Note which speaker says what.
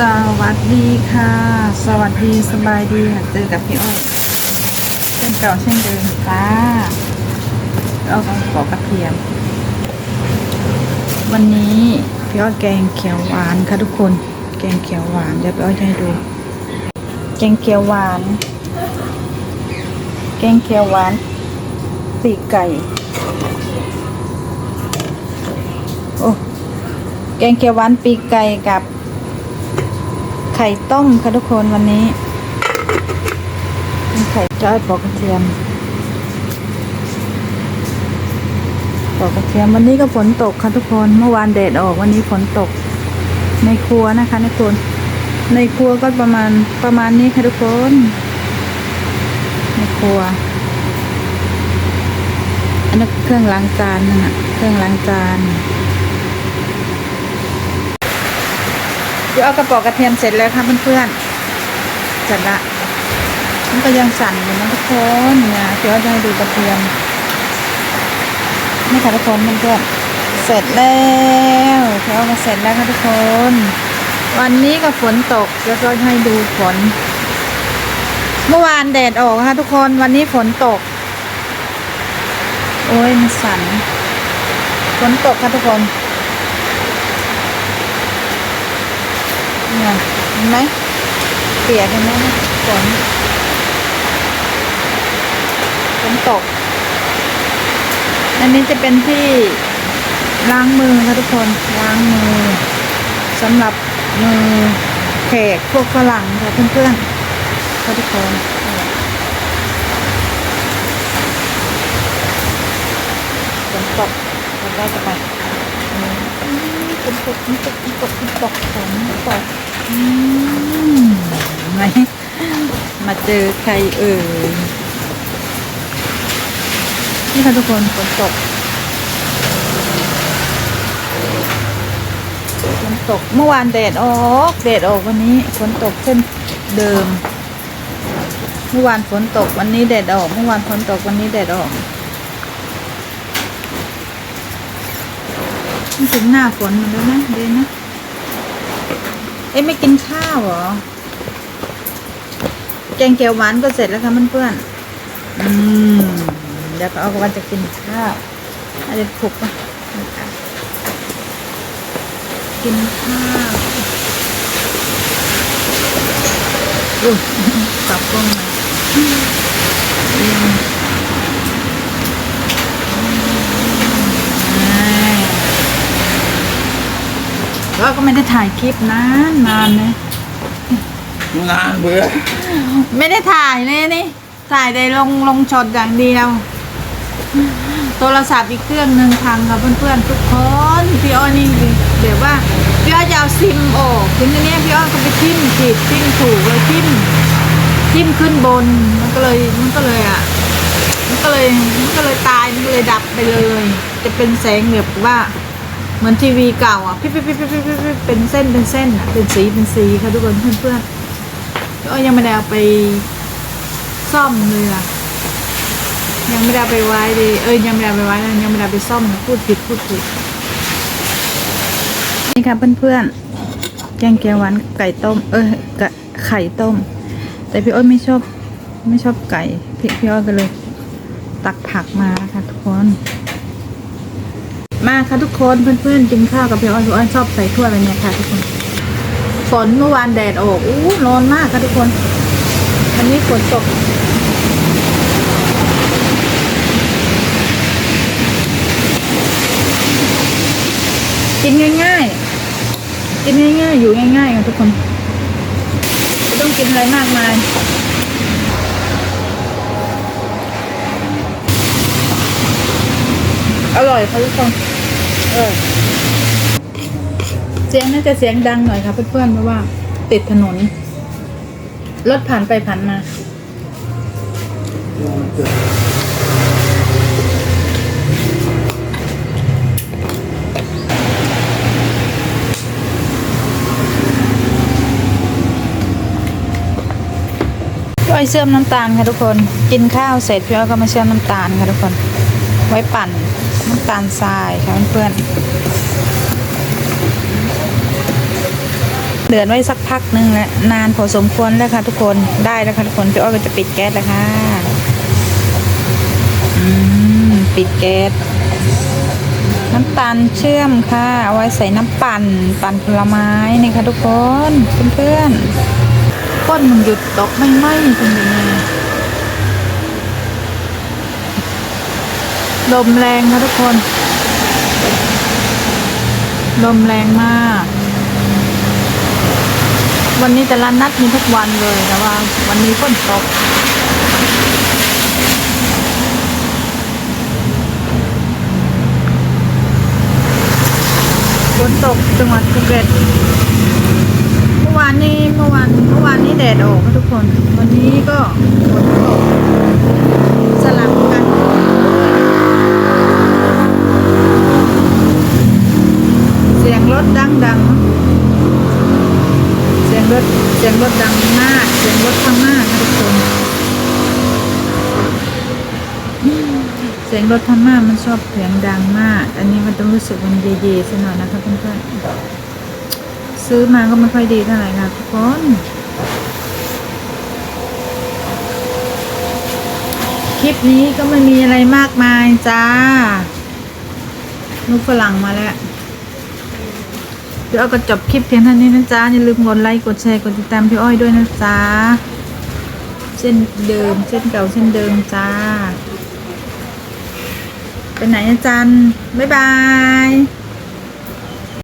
Speaker 1: สวัสดีค่ะ สวัสดีสบายดีค่ะเจอกับพี่อ้อยเช่นเก่าเช่นเดิมค่ะเราต้องปอกกระเทียม วันนี้พี่อ้อยแกงเขียวหวานค่ะทุกคน แกงเขียวหวานเดี๋ยวพี่อ้อยจะให้ดู แกงเขียวหวาน แกงเขียวหวานปีกไก่โอ้แกงเขียวหวานปีกไก่กับ ไข่ต้มค่ะทุกคนวันนี้มีไข่จ้อยปอกกระเทียมปอกกระเทียมวันนี้ก็ฝนตกค่ะทุกคนเมื่อวานแดดออกวันนี้ฝนตก ในครัวนะคะในครัวในครัวก็ประมาณประมาณนี้ค่ะทุกคน ในครัวอันนั้นเครื่องล้างจานนั่นน่ะเครื่องล้างจาน เดี๋ยวเอากระป๋อกระเทียมเสร็จแล้วค่ะเพื่อนๆเสร็จละมันก็ยังสั่นอยู่นะทุกคนเนี่ยเดี๋ยวจะให้ดูกระเทียมนี่ค่ะทุกคนเพื่อนๆเสร็จแล้วเดี๋ยวเอามาเสร็จแล้วค่ะทุกคน วันนี้ก็ฝนตกแล้วก็ให้ดูฝน เมื่อวานแดดออกค่ะทุกคนวันนี้ฝนตก โอ้ยมันสั่นฝนตกค่ะทุกคน เนี่ยเห็นไหมเปียกเห็นไหมฝนฝนตก อันนี้จะเป็นที่ล้างมือค่ะทุกคนล้างมือสำหรับมือแขกพวกฝรั่งค่ะเพื่อนๆค่ะทุกคนฝนตกเราได้จะไปฝนตกฝนตกฝนตกฝนตกฝนตก ไหนมาเจอใครเอ่ยนี่ค่ะทุกคนฝนตกฝนตกเมื่อวานแดดออกแดดออกวันนี้ฝนตกเช่นเดิม เมื่อวานฝนตกวันนี้แดดออก เมื่อวานฝนตกวันนี้แดดออกมันถึงหน้าฝนมันแล้วนะเดนนะ เอ๊ะไม่กินข้าวเหรอ แกงเขียวหวานก็เสร็จแล้วค่ะเพื่อนๆอืมเดี๋ยวก็เอาวันจะกินข้าวอาจจะผูกปะกินข้าวอุ้ยปรับกล้องมา อืมแล้วก็ไม่ได้ถ่ายคลิปนานนานเลย
Speaker 2: นานเบื่อ
Speaker 1: ไม่ได้ถ่ายเลยนี่ ถ่ายได้ลงลงช็อตอย่างเดียว โทรศัพท์อีกเครื่องหนึ่งพังค่ะเพื่อนๆทุกคนพี่อ้อนี่เดี๋ยวว่าพี่อ้อจะเอาซิมออกทีนี้เนี่ยพี่อ้อก็ไปทิมผิดทิมถูกเลยทิมทิมขึ้นบนมันก็เลยมันก็เลยอะมันก็เลยมันก็เลยตายมันก็เลยดับไปเลย จะเป็นแสงแบบว่า เหมือนทีวีเก่าอะพี่พี่พี่พี่พี่พี่เป็นเส้นเป็นเส้นอะเป็นสีเป็นสีค่ะทุกคนเพื่อนๆพี่อ้อยังไม่ได้เอาไปซ่อมเลยอะยังไม่ได้ไปไว้เลยเอ้ยยังไม่ได้ไปไว้ยังไม่ได้ไปซ่อมพูดผิดพูดผิดนี่ค่ะเพื่อนๆแกงเขียวหวานไก่ต้ม เออกะไข่ต้ม แต่พี่อ้อยไม่ชอบไม่ชอบไก่พี่พี่อ้อยก็เลย ตักผักมาค่ะทุกคน มาค่ะทุกคนเพื่อนๆกินข้าวกับพี่อ้อยพี่อ้อยชอบใส่ถ้วยแบบเนี้ยค่ะทุกคนฝนเมื่อวานแดดออกอู้ร้อนมากค่ะทุกคนวันนี้ฝนตกกินง่ายๆ กินง่ายๆ อยู่ง่ายๆกันทุกคน ไม่ต้องกินอะไรมากมาย อร่อยค่ะทุกคน เออเสียงน่าจะเสียงดังหน่อยค่ะเพื่อนๆเพราะว่า ติดถนน รถผ่านไปผ่านมาพี่อ้อยเชื่อมน้ำตาลค่ะทุกคน กินข้าวเสร็จพี่อ้อยก็มาเชื่อมน้ำตาลค่ะทุกคน ไว้ปั่น น้ำตาลทรายค่ะเพื่อนๆ
Speaker 3: เดือดไว้สักพักหนึ่งแล้วนานพอสมควรแล้วค่ะทุกคนได้แล้วค่ะทุกคนพี่อ้อยก็จะปิดแก๊สแล้วค่ะอืมปิดแก๊สน้ำตาลเชื่อมค่ะเอาไว้ใส่น้ำปั่นปั่นผลไม้นี่ค่ะทุกคนเพื่อนๆ
Speaker 1: ก้นมันหยุดตกไม่ไหม้เป็นยังไง ลมแรงนะทุกคน ลมแรงมาก วันนี้แต่ละนัดมีทุกวันเลยแต่ว่า วันนี้ฝนตกฝนตกจังหวัดภูเก็ตเมื่อวานนี้เมื่อวานเมื่อวานนี้แดดออกนะทุกคน วันนี้ก็ฝนตกสลับกัน เสียงรถดังดังๆเสียงรถเสียงรถดังมาก เสียงรถพม่านะทุกคน เสียงรถพม่ามันชอบเสียงดังมาก อันนี้มันต้องรู้สึกมันเย่ๆสักหน่อยนะคะเพื่อนๆซื้อมาก็ไม่ค่อยดีเท่าไหร่ค่ะทุกคนคลิปนี้ก็ไม่มีอะไรมากมายจ้าลูกฝรั่งมาแล้วเดี๋ยวเอาก็จบคลิปเพียงเท่านี้นะจ๊ะอย่าลืมกดไลค์กดแชร์กดติดตามพี่อ้อยด้วยนะจ๊ะเช่นเดิมเช่นเก่าเช่นเดิมจ้า ไปไหนอาจารย์ บ๊ายบาย